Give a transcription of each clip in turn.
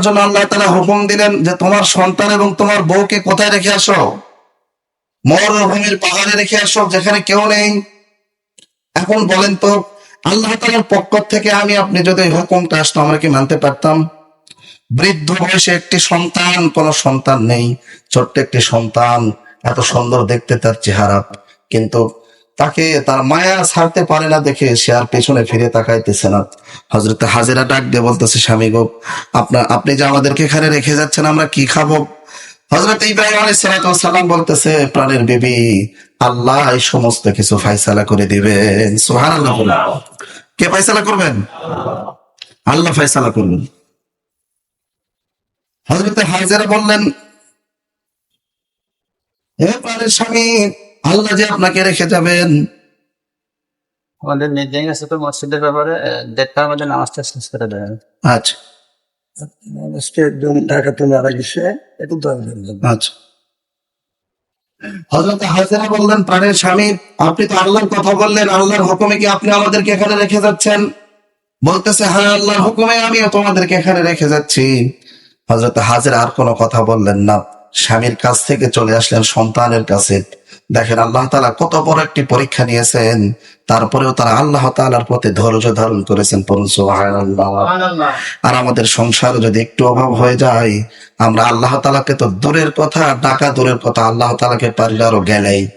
জন্য আল্লাহ তালা হুকুম দিলেন যে তোমার সন্তান এবং তোমার বউকে কোথায় রেখে আসো? পাহাড়ে রেখে আসো, যেখানে কেউ নেই। এখন বলেন তো, আল্লাহ তালার পক্ষ থেকে আমি, আপনি যদি হুকুমটা আসতো, আমরা কি মানতে পারতাম? বৃদ্ধ বয়সে একটি সন্তান, কোন সন্তান নেই। ছোট্ট একটি সন্তান, এত সুন্দর দেখতে তার চেহারা। কিন্তু তাকে তার মায়া ছাড়তে পারে না দেখে সে আর পেছনে ফিরে তাকাইতেছে না। হজরত হাজিরা ডাক দিয়ে বলতেছে, স্বামী গো আপনার আপনি যে আমাদেরকে এখানে রেখে যাচ্ছেন, আমরা কি খাব? হজরত ইব্রাহিম আলী সালাম বলতেছে, প্রাণের আল্লাহ এই সমস্ত কিছু ফাইসালা করে দিবেন। সুহান কে ফাইসালা করবেন? আল্লাহ ফাইসালা করবেন। হজরত হাজেরা বললেন হে প্রাণের স্বামী আল্লাহ যে আপনাকে রেখে যাবেন। আমাদের মিটিং আছে তো মসজিদের ব্যাপারে দেড়টার মধ্যে নামাজটা শেষ করে দেয় আচ্ছা। আজকে একজন ঢাকাতে মারা গেছে একটু আচ্ছা। হজরত হাজেরা বললেন প্রাণের স্বামী আপনি তো আল্লাহর কথা বললেন আল্লাহর হুকুমে কি আপনি আমাদেরকে এখানে রেখে যাচ্ছেন? বলতেছে হ্যাঁ আল্লাহর হুকুমে আমিও তোমাদেরকে এখানে রেখে যাচ্ছি। হজরত হাজের আর কোনো কথা বললেন না। স্বামীর কাছ থেকে চলে আসলেন সন্তানের কাছে। দেখেন আল্লাহ তালা কত বড় একটি পরীক্ষা নিয়েছেন তারপরেও তারা আল্লাহ তালার প্রতি ধৈর্য ধারণ করেছেন আর আমাদের সংসার যদি একটু অভাব হয়ে যায় আমরা আল্লাহ তালাকে তো দূরের কথা ডাকা দূরের কথা আল্লাহ তালাকে পারি আরও গেলেই।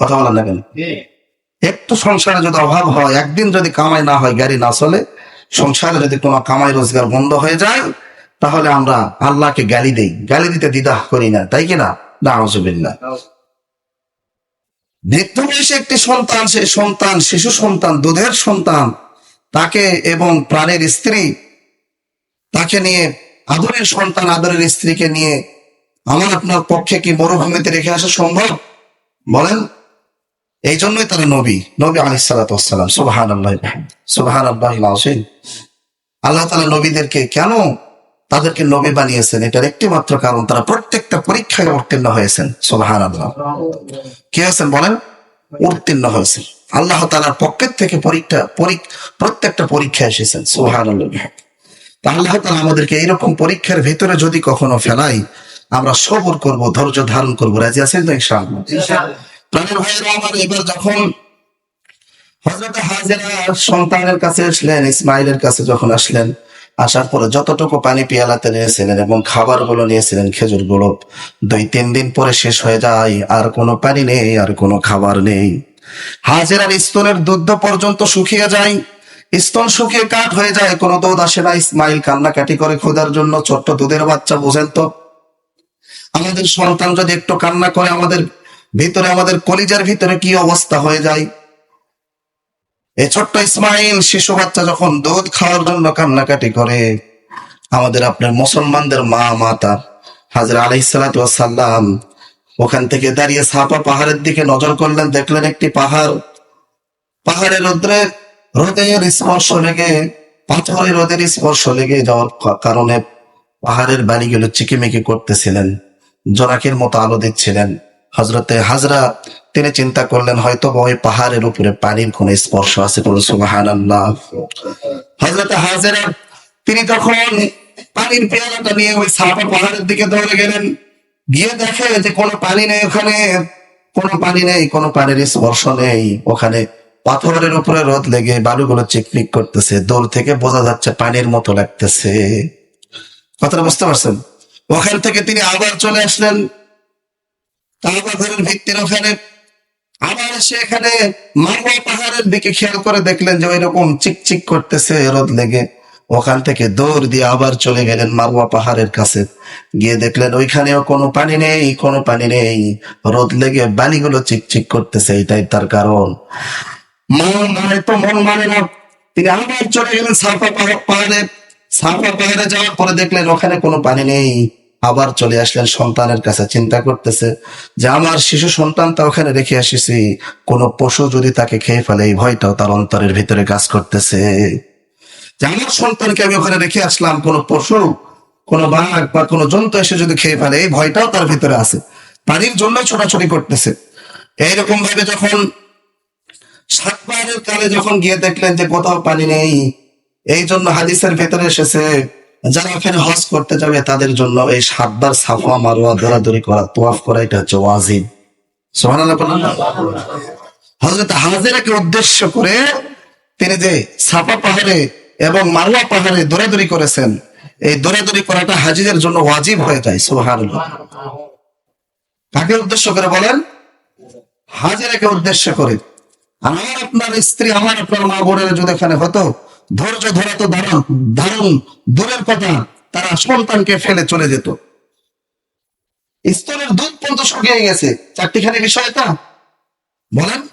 কথা বলেন না একটু সংসারে যদি অভাব হয় একদিন যদি কামাই না হয় গাড়ি না চলে সংসারে যদি কোনো কামাই রোজগার বন্ধ হয়ে যায় তাহলে আমরা আল্লাহকে গালি দেই। গালি দিতে দ্বিধা করি না তাই কিনা না? আউজুবিল্লাহ বৃদ্ধ বয়সে একটি সন্তান, সে সন্তান, শিশু সন্তান, দুধের সন্তান, তাকে এবং প্রাণের স্ত্রী, তাকে নিয়ে আদরের সন্তান, আদরের স্ত্রীকে নিয়ে আমার আপনার পক্ষে কি মরুভূমিতে রেখে আসা সম্ভব? বলেন। এই জন্যই তারা নবী নবী আলি সালাতাম আসেন আল্লাহ তালা নবীদেরকে কেন তাদেরকে নবী বানিয়েছেন। এটার একটি মাত্র কারণ তারা প্রত্যেকটা পরীক্ষায় উত্তীর্ণ হয়েছেন। সুবাহান আল্লাহ কি হয়েছেন বলেন? উত্তীর্ণ হয়েছেন। আল্লাহ তালার পক্ষের থেকে পরীক্ষা পরীক- প্রত্যেকটা পরীক্ষা এসেছেন। সুহান আল্লাহ আল্লাহ তালা আমাদেরকে এইরকম পরীক্ষার ভিতরে যদি কখনো ফেলাই আমরা সবর করব ধৈর্য ধারণ করব। রাজি আছেন তো ইনশাআল্লাহ? প্রাণের ভাইয়েরা আমার এবার যখন হজরত হাজেরা সন্তানের কাছে আসলেন ইসমাইলের কাছে যখন আসলেন আসার পরে যতটুকু পানি পিয়ালাতে নিয়েছিলেন এবং খাবারগুলো নিয়েছিলেন খেজুরগুলো দুই তিন দিন পরে শেষ হয়ে যায়, আর কোনো পানি নেই, আর কোনো খাবার নেই। হাজেরার স্তনের দুগ্ধ পর্যন্ত শুকিয়ে যায়। স্তন শুকিয়ে কাঠ হয়ে যায়, কোনো দুধ আসে না। ইসমাইল কান্নাকাটি করে খোদার জন্য ছোট্ট দুধের বাচ্চা, বোঝেন তো? আমাদের সন্তান যদি একটু কান্না করে, আমাদের ভিতরে, আমাদের কলিজার ভিতরে কি অবস্থা হয়ে যায়? এই ছোট্ট ইসমাইল শিশু বাচ্চা যখন দুধ খাওয়ার জন্য কান্নাকাটি করে, আমাদের আপনার মুসলমানদের মা, মাতা, হাজরা আলাইসালাম ওখান থেকে দাঁড়িয়ে সাপা পাহাড়ের দিকে নজর করলেন, দেখলেন একটি পাহাড়। পাহাড়ের রোদ্রে, রোদের স্পর্শ লেগে, পাথরের রোদের স্পর্শ লেগে যাওয়ার কারণে পাহাড়ের বাড়িগুলো চিকিমিকি করতেছিলেন, জোনাকির মতো আলো দিচ্ছিলেন। হজরতে হাজরা, তিনি চিন্তা করলেন হয়তো ওই পাহাড়ের উপরে পানির কোন স্পর্শ আছে কোন সুবাহান আল্লাহ হজরতে হাজরা, তিনি তখন পানির পেয়ালাটা নিয়ে ওই সাপা পাহাড়ের দিকে দৌড়ে গেলেন। গিয়ে দেখে যে কোনো পানি নেই ওখানে, কোনো পানি নেই, কোনো পানির স্পর্শ নেই। ওখানে পাথরের উপরে রোদ লেগে বালুগুলো চিকমিক করতেছে, দূর থেকে বোঝা যাচ্ছে পানির মতো লাগতেছে। কথাটা বুঝতে পারছেন? ওখান থেকে তিনি আবার চলে আসলেন। কাবা ঘরের ভিত্তির ওখানে। আবার এসে এখানে মারওয়া পাহাড়ের দিকে খেয়াল করে দেখলেন যে ওই চিকচিক করতেছে রোদ লেগে। ওখান থেকে দৌড় দিয়ে আবার চলে গেলেন মারওয়া পাহাড়ের কাছে। গিয়ে দেখলেন ওইখানেও কোনো পানি নেই, কোনো পানি নেই। রোদ লেগে বালিগুলো চিকচিক করতেছে, এটাই তার কারণ। মন মানে তো মন মানে না। তিনি আবার চলে গেলেন সাফা পাহাড়ে সাফা পাহাড়ে যাওয়ার পরে দেখলেন ওখানে কোনো পানি নেই। আবার চলে আসলেন সন্তানের কাছে, চিন্তা করতেছে যে আমার শিশু সন্তানটা ওখানে রেখে আসিছি, কোন পশু যদি তাকে খেয়ে ফেলে, এই ভয়টাও তার অন্তরের ভিতরে কাজ করতেছে। যে আমার সন্তানকে আমি ওখানে রেখে আসলাম, কোন পশু, কোন বাঘ বা কোন জন্তু এসে যদি খেয়ে ফেলে, এই ভয়টাও তার ভিতরে আছে। পানির জন্য ছোটাছুটি করতেছে। এইরকম ভাবে যখন সাত পাহাড়ের কালে যখন গিয়ে দেখলেন যে কোথাও পানি নেই, এই জন্য হাদিসের ভেতরে এসেছে যারা এখানে হজ করতে যাবে, তাদের জন্য এই সাতবার সাফা মারোয়া দৌড়াদৌড়ি করা, তোয়াফ করা, এটা হচ্ছে ওয়াজিব। বলুন হাজেরাকে উদ্দেশ্য করে তিনি যে সাফা পাহাড়ে এবং মারোয়া পাহাড়ে দৌড়াদৌড়ি করেছেন, এই দৌড়াদৌড়ি করাটা হাজিদের জন্য ওয়াজিব হয়ে যায়, সুবহানাল্লাহ। কাকে উদ্দেশ্য করে বলেন? হাজিরাকে উদ্দেশ্য করে। আমার আপনার স্ত্রী, আমার আপনার মা বোনের যদি এখানে হতো ধৈর্য ধরা তো দারুণ দারুণ, দূরের কথা, তারা সন্তানকে ফেলে চলে যেত। স্তনের দুধ পর্যন্ত শুকিয়ে গেছে। চারটিখানি বিষয়টা বলেন,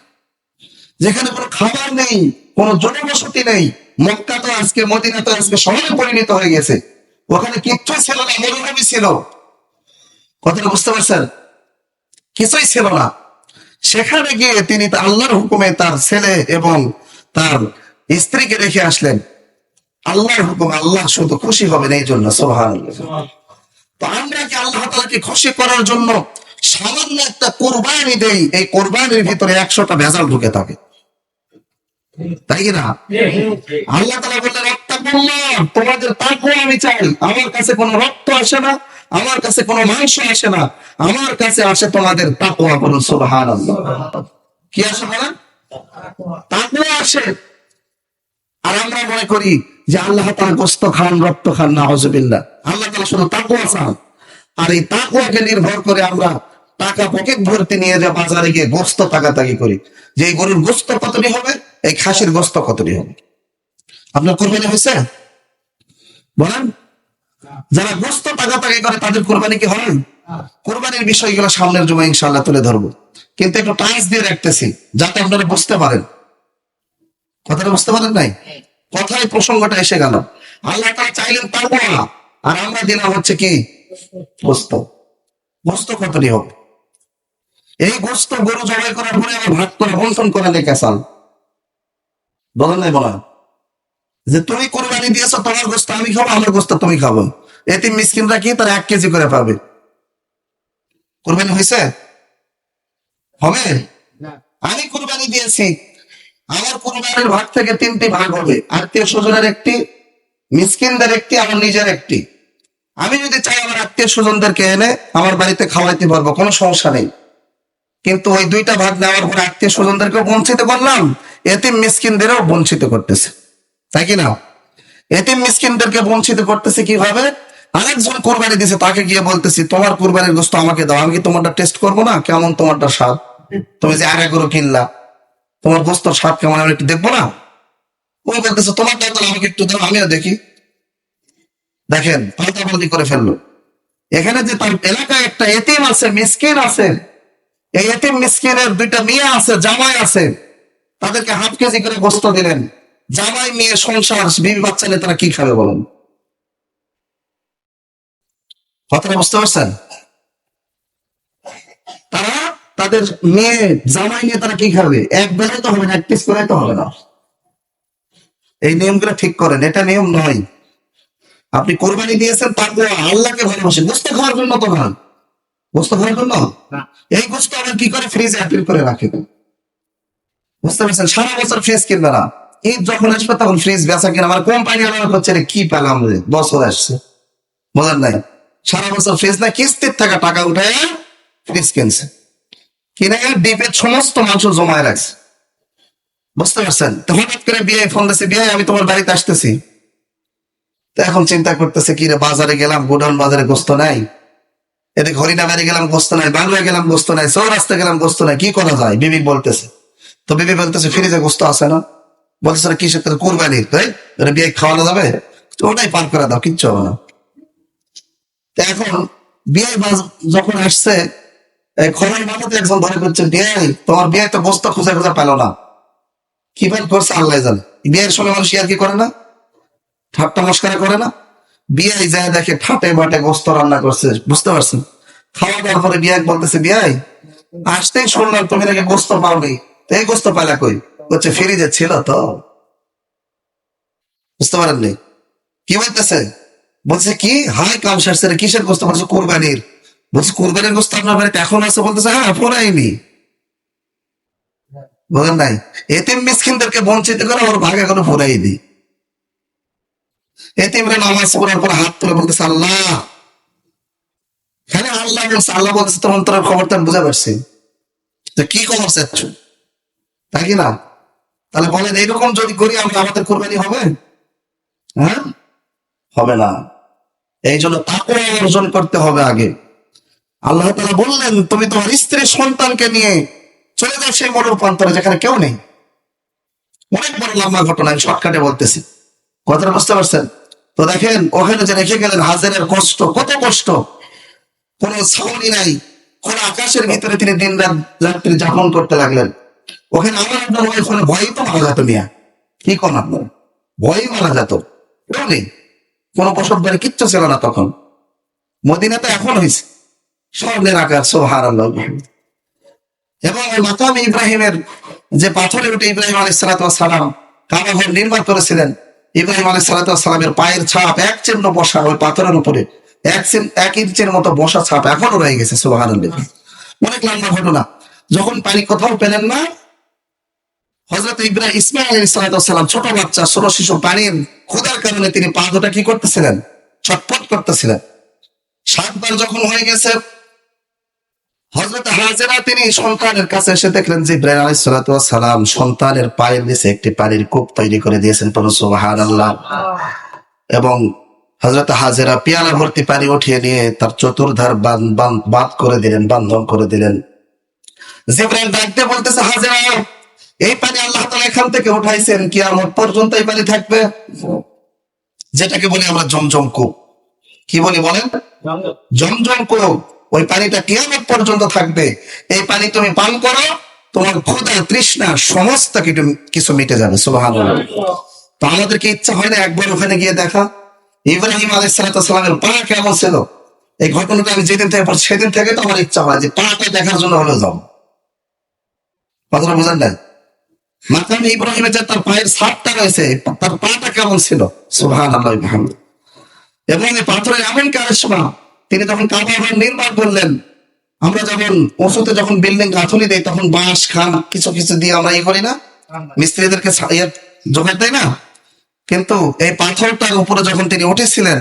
যেখানে কোনো খাবার নেই, কোনো জনবসতি নেই, মক্কা তো আজকে, মদিনা তো আজকে শহরে পরিণত হয়ে গেছে। ওখানে কিচ্ছুই ছিল না, মরুভূমি ছিল। কথাটা বুঝতে পারছেন? কিছুই ছিল না। সেখানে গিয়ে তিনি তা আল্লাহর হুকুমে তার ছেলে এবং তার স্ত্রীকে রেখে আসলেন আল্লাহর হুকুম আল্লাহ শুধু খুশি হবেন এই জন্য সোহান আমরা কি আল্লাহ তালাকে খুশি করার জন্য সামান্য একটা কোরবানি দেই? এই কোরবানির ভিতরে একশোটা ভেজাল ঢুকে থাকে। তাই কি না? আল্লাহ তালা বললেন "আত্তাকুল্লাহ, তোমাদের তাকুয়া আমি চাই। আমার কাছে কোনো রক্ত আসে না আমার কাছে কোনো মাংস আসে না। আমার কাছে আসে তোমাদের তাকুয়া সুবহান কি আসে বলেন? তাকুয়া আসে। আর আমরা মনে করি যে আল্লাহ তালা গোস্ত খান, রক্ত খান না হজবিল্লা আল্লাহ তালা শুধু তাকুয়া চান। আর এই তাকুয়াকে নির্ভর করে আমরা টাকা পকেট ভর্তি নিয়ে যা বাজারে গিয়ে গোস্ত তাকাতাকি করি। যে এই গরুর গোস্ত কতটি হবে, এই খাসির গোস্ত কতটি হবে। আপনার কোরবানি হয়েছে? বলেন। যারা গোস্ত তাকাতাকি করে, তাদের কোরবানি কি হয়? কোরবানির বিষয়গুলো সামনের জমা ইনশাল্লাহ তুলে ধরবো। কিন্তু একটু টাইস দিয়ে রাখতেছি, যাতে আপনারা বুঝতে পারেন। কথাটা বুঝতে পারেন নাই? কথায় প্রসঙ্গটা এসে গেল। আল্লাহ তারা চাইলেন তাকুয়া আর আমরা দিলাম হচ্ছে কি? গোস্ত। গোস্ত কতটি হবে? এই গোস্ত গরু জবাই করার পরে আবার ভাগ করে বন্টন করা লেখা চাল বলেন নাই বলা যে তুমি কোরবানি দিয়েছ তোমার গোস্ত আমি খাব আমার গোস্ত তুমি খাব। এতে মিসকিনরা কি? তার এক কেজি করে পাবে। কোরবানি হয়েছে? হবে? আমি কোরবানি দিয়েছি। আমার কোরবানির ভাগ থেকে তিনটি ভাগ হবে। আত্মীয় স্বজনের একটি, মিসকিনদের একটি, আমার নিজের একটি। আমি যদি চাই আমার আত্মীয় স্বজনদেরকে এনে আমার বাড়িতে খাওয়াইতে পারব, কোনো সমস্যা নেই। কিন্তু ওই দুইটা ভাগ নেওয়ার পরে আত্মীয় স্বজনদেরকেও বঞ্চিত করলাম, এতিম মিসকিনদেরও বঞ্চিত করতেছে। তাই কি না? এতিম মিসকিনদেরকে বঞ্চিত করতেছে কীভাবে? আরেকজন কোরবানি দিছে, তাকে গিয়ে বলতেছি, তোমার কোরবানির গোস্ত আমাকে দাও, আমি কি তোমারটা টেস্ট করব না? কেমন তোমারটা স্বাদ? তুমি যে আগে গরু কিনলা। তোমার গোস্তর স্বাদ কেমন আমি একটু দেখব না? ওই বলতেছে, তোমার দাও তাহলে আমাকে একটু দাও, আমিও দেখি। দেখেন পাল্টাপাল্টি করে ফেলল। এখানে যে তার এলাকায় একটা এতিম আছে, মিসকিন আছে, এই এতিম মিসকিনের দুইটা মেয়ে আছে, জামাই আছে। তাদেরকে হাফ কেজি করে গোস্ত দিলেন। জামাই মেয়ে সংসার, বিবি বাচ্চা নিয়ে তারা কি খাবে বলেন? কথাটা বুঝতে পারছেন? তারা তাদের মেয়ে জামাই নিয়ে তারা কি খাবে? এক বেলায় তো হবে না এক পিস করে তো হবে না। এই নিয়মগুলো ঠিক করেন এটা নিয়ম নয়। আপনি কোরবানি দিয়েছেন তারপর আল্লাহকে ভালোবাসেন গোস্ত খাওয়ার জন্য তো না। গোস্ত খাওয়ার জন্য? এই গোস্ত আবার কি করে? ফ্রিজে অ্যাপিল করে রাখে। বুঝতে পারছেন? সারা বছর ফ্রিজ কিনবে না। ঈদ যখন আসবে তখন ফ্রিজ বেচা কিনা। আমার কোম্পানি আমার হচ্ছে কি পেলাম বছর আসছে। বোঝেন নাই? সারা বছর ফ্রিজ না কিস্তির থাকা টাকা উঠে ফ্রিজ কিনছে। সমস্ত মাংস জমায় রাখছে। বুঝতে পারছেন? তো করে বিয়ে ফোন দিচ্ছে বিয়ে আমি তোমার বাড়িতে আসতেছি। তো এখন চিন্তা করতেছে, কি রে, বাজারে গেলাম, গোডাউন বাজারে গোস্ত নাই। গেলাম, গোস্ত নাই বাংলা গেলাম, গোস্ত নাই গেলাম, গোস্ত নাই, কি করা যায়? বিবি বলতেছে। তো বিবি বলতেছে, ফ্রিজে গোস্ত আছে না? বলতেছে কিসের তোর কোরবানির? তাই বিয়ে খাওয়ানো যাবে? ওটাই পার করে দাও, কিচ্ছু হবে না। এখন বিয়ে যখন আসছে একজন ধরে করছে বিয়ে, তোমার বিয়ে তো গোস্ত খুঁজে খুঁজে পেল না। কি বের করছে আল্লাহ জানে। বিয়ের সময় মানুষ আর কি করে না? ঠাট্টা মস্কারা করে না? বিয়ে যায় দেখে ঠাটে বাটে গোস্ত রান্না করছে, বুঝতে পারছেন? খাওয়া দাওয়ার পরে বিয়ে বলতেছে বিয়ে আসতেই শুনলাম তুমি নাকি গোস্ত পাওনি। এই গোস্ত পাইলা কই? বলছে, ফ্রিজে ছিল তো। বুঝতে পারেননি? কি বলতেছে? বলছে, কি? হাই কাম সারছে কিসের গোস্ত? বলছে, কোরবানির। বলছে কোরবানির গোস্ত আপনার বাড়িতে এখন আছে? বলতেছে হ্যাঁ ফোরাইনি বুঝলেন নাই, এতিম মিসকিনদেরকে বঞ্চিত করে ওর ভাগ এখনও এতিমরা নামাজ পড়ার পর হাত তুলে বলতেছে, আল্লাহ। খালি আল্লাহ বলছে, আল্লাহ খবর তো আমি বুঝে পারছি। তো কি খবর চাচ্ছ? তাই না? তাহলে বলেন, এইরকম যদি করি আমরা আমাদের কোরবানি হবে? হ্যাঁ? হবে না। এই জন্য তাকে অর্জন করতে হবে আগে। আল্লাহ তালা বললেন, তুমি তোমার স্ত্রী সন্তানকে নিয়ে চলে যাও সেই মনের প্রান্তরে যেখানে কেউ নেই। অনেক বড় লম্বা ঘটনা, আমি শর্টকাটে বলতেছি। কথাটা বুঝতে পারছেন? তো দেখেন, ওখানে যে রেখে গেলেন, হাজারের কষ্ট, কত কষ্ট। কোন ছাউনি নাই, কোন আকাশের ভিতরে তিনি দিন রাত রাত্রি যাপন করতে লাগলেন। ওখানে আমার আপনার ওখানে ভয়ই তো মারা যেত মিয়া। কি কোন আপনার? ভয়ই মারা যেত। কেউ নেই। কোনো বসত বাড়ি কিচ্ছু ছিল না তখন। মদিনা তো এখন হয়েছে স্বর্ণের আকার সোহার আল্লাহ এবং ওই মাকাম ইব্রাহিমের যে পাথরের উঠে ইব্রাহিম আলী সালাম কাবা ঘর নির্মাণ করেছিলেন, ইব্রাহিম আলী সালামের পায়ের ছাপ এক চিহ্ন বসা ওই পাথরের উপরে, এক এক ইঞ্চের মতো বসা ছাপ এখনও রয়ে গেছে সোহার অনেক লম্বা ঘটনা। যখন পানি কোথাও পেলেন না হজরত ইব্রাহিম ইসমাইল আলী সালাম ছোট বাচ্চা, ছোট শিশু পানির ক্ষুধার কারণে তিনি পা দুটা কি করতেছিলেন? ছটফট করতেছিলেন। সাতবার যখন হয়ে গেছে হজরত হাজেরা তিনি সন্তানের কাছে এসে দেখলেন যে ইব্রাহিম আলী সালাম সন্তানের পায়ের নিচে একটি পানির কূপ তৈরি করে দিয়েছেন সুবাহান আল্লাহ এবং হজরত হাজেরা পিয়ালা ভর্তি পানি উঠিয়ে নিয়ে তার চতুর্ধার বাঁধ করে দিলেন বান্ধন করে দিলেন। জিব্রাইল ডাকতে বলতেছে হাজেরা এই পানি আল্লাহ তাআলা এখান থেকে উঠাইছেন কি আমার পর্যন্ত এই পানি থাকবে? যেটাকে বলি আমরা জমজম কূপ। কি বলি বলেন? জমজম কূপ। ওই পানিটা কিয়ামত পর্যন্ত থাকবে। এই পানি তুমি পান করো, তোমার ক্ষুধা তৃষ্ণা সমস্ত কিছু মিটে যাবে, সুবহানাল্লাহ। তো আমাদের কি ইচ্ছা হয় না একবার ওখানে গিয়ে দেখা। ইব্রাহিম আলাইসালামের পা কেমন ছিল? এই ঘটনাটা আমি যেদিন থেকে সেদিন থেকে তো আমার ইচ্ছা হয় যে পাটা দেখার জন্য হলে যাও। কথাটা বুঝেন না মাকামে ইব্রাহিমের যে তার পায়ের ছাপটা রয়েছে, তার পাটা কেমন ছিল? সুবহান আল্লাহ এবং এই পাথরের এমন কারিশমা তিনি যখন কাবা আবার নির্মাণ করলেন আমরা যখন ওষুধে যখন বিল্ডিং গাঁথুনি দেই, তখন বাঁশ খান কিছু কিছু দিয়ে আমরা ই করি না? মিস্ত্রিদেরকে ইয়ে জোগাড় দেয় না? কিন্তু এই পাথরটার উপরে যখন তিনি উঠেছিলেন